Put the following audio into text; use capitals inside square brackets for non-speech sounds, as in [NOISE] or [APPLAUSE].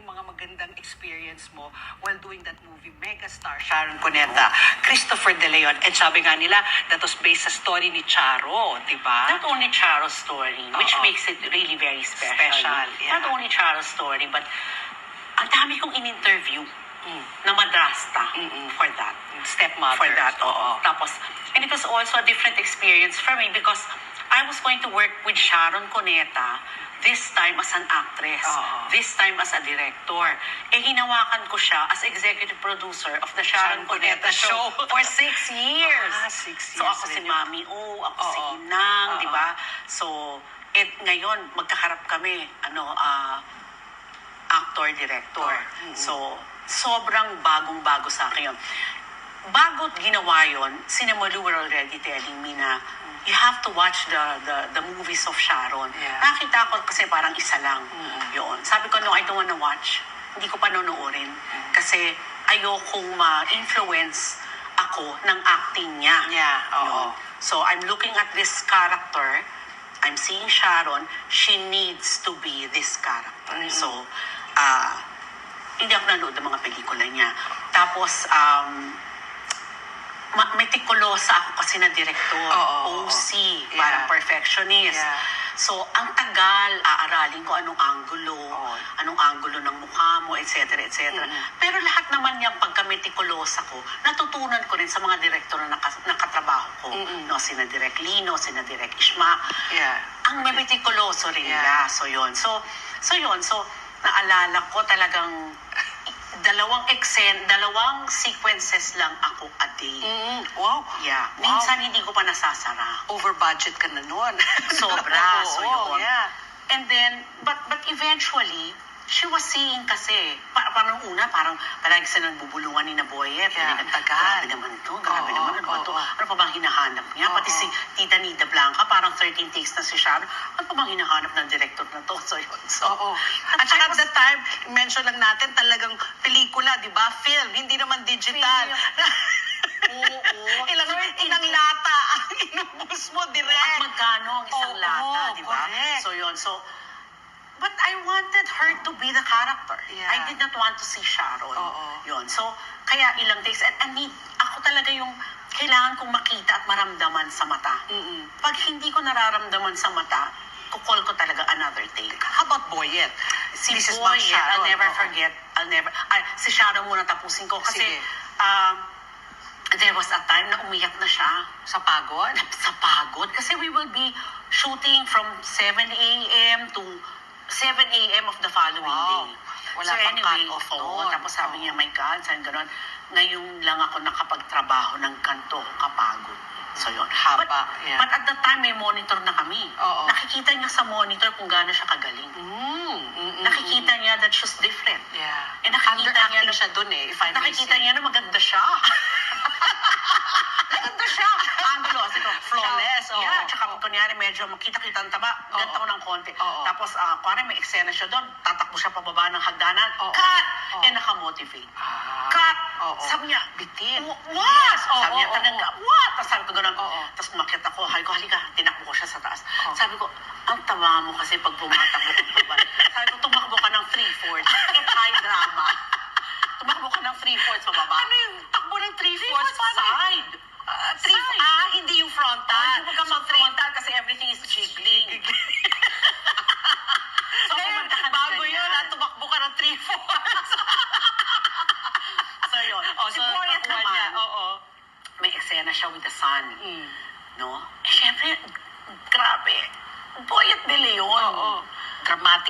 yung mga magandang experience mo while doing that movie? Megastar Sharon Cuneta, Christopher De Leon, and sabi nga nila, that was based sa story ni Charo, di ba? Not only Charo's story, which Oo. makes it really very special. Special, yeah. Not only Charo's story, but ang dami kong in-interview na madrasta for that. Stepmother. For that, oo. Tapos, and it was also a different experience for me because I was going to work with Sharon Cuneta this time as an actress, Oo. this time as a director. Eh, hinawakan ko siya as executive producer of the Sharon, Sharon Cuneta, Cuneta Show for six [LAUGHS] years. Ah, six So years ako si. Mami O, ako si Oo. Inang, Oo. di ba? So, et ngayon, magkaharap kami, ano, ah, actor-director. Mm-mm. So, sobrang bagong-bago sa akin yun. Bago ginawa yun, Cinemalu were already telling me na you have to watch the the, the movies of Sharon. Yeah. Nakita ko kasi parang isa lang Mm. yun. Sabi ko, no, I don't wanna watch. Hindi ko pa nonoorin. Kasi ayokong ma-influence ako ng acting niya. Yeah, oo. Yun. So, I'm looking at this character. I'm seeing Sharon. She needs to be this character. Mm-mm. So, ah, hindi ako nanood ng mga pelikula niya. Tapos, um, ma- metikulosa ako kasi na director. Oo, oo, OC, oo. parang Yeah. perfectionist. Yeah. So, ang tagal, aaralin ko anong angulo, Oo. anong angulo ng mukha mo, etc. etc. Mm-mm. Pero lahat naman niyang pagka-metikulosa ko, natutunan ko rin sa mga direktor na naka- nakatrabaho ko. Mm-mm. No, sina Direk Lino, sina Direk Ishma. Yeah. Ang metikuloso rin Yeah. nila. So, yun. So, so yun. So, naalala ko talagang dalawang exen, dalawang sequences lang ako a day. Mm, wow. Yeah. Wow. Minsan hindi ko pa nasasara. Over budget ka na nun. [LAUGHS] Sobra. so Oo, yun. yeah. And then, but but eventually, she was seeing kasi, pa, parang una, parang palagi siya nagbubulungan ni Naboyet. Yeah, Talagang, ang tagal. Grabe naman to, grabe naman. Ano ba oo, to? oo. Ano pa bang hinahanap niya? Pati Oo. si Tita Nida Blanca, parang 13 takes na si Sharon. Ano pa bang hinahanap ng director na to? [LAUGHS] So yun. So. At saka at that time, mention lang natin talagang pelikula, di ba? Film, hindi naman digital. [LAUGHS] Oo. ilang, ilang lata ang [LAUGHS] inubos mo At direct. magkano ang isang Oo, lata, di ba? correct. So yun, so, but I wanted her to be the character. Yeah. I did not want to see Sharon. Oo. Yun, so, kaya ilang takes, and, and need, ako talaga yung kailangan kong makita at maramdaman sa mata. Mm-mm. Pag hindi ko nararamdaman sa mata, kukol ko talaga another take. How about Boyet? Si This is Boy, about Sharon. I'll never Oo. forget, I'll never, ay, si Sharon muna tapusin ko kasi, Sige. um, there was a time na umiyak na siya Sa pagod? [LAUGHS] sa pagod kasi we will be shooting from 7 a.m. to 7 a.m. of the following Wow. day. Wala so pang anyway, cut-off nun. tapos sabi niya, my God, saan ganon. Ngayon lang ako nakapagtrabaho ng kanto, kapagod. So yun. Haba, But, yeah. but at that time, may monitor na. Nakikita niya sa monitor kung gaano siya kagaling. Mm, mm, mm, Nakikita niya that she's different. Yeah. Eh, nakikita niya Underacting na- siya dun eh, if I may Nakikita say. niya na maganda siya. [LAUGHS] maganda siya. Angulo. Kasi ko, Flawless, oo. Yeah, tsaka kunyari medyo makita-kita ang taba, Oo. ganito ko ng konti. Oo. Tapos, uh, kunyari may eksena siya doon, tatakbo siya pababa ng hagdanan. Oo. Cut! Oo. Eh, nakamotivate. Ah. Cut! Oo. Sabi niya, Bitin. "Wh- What? Oo, sabi niya, oo, talaga, oo. what? Tapos sabi ko gano'n. Oo. Tapos umakyat ako, sabi ko, halika, tinakbo ko siya sa taas. Oo. Sabi ko, ang taba mo kasi pag pumatakbo ka pa Sabi ko, tumakbo ka ng three-fourths. High drama. Tumakbo ka ng three-fourths pababa. Ano yung takbo ng Three-fourths three-fourths? side. Ah, three, Side. ah, hindi yung frontal. Ah, hindi mo ka three- mag-frontal kasi everything is jiggling. [LAUGHS] so, kumanta ka bago yun, ah, tumakbo ka ng three-fourths. [LAUGHS] So, yun. oh, si so, Boyet naman, niya, oo. may eksena siya with the sun. Mm. No? Eh, syempre, grabe. Boyet de Leon. Oo. Dramatic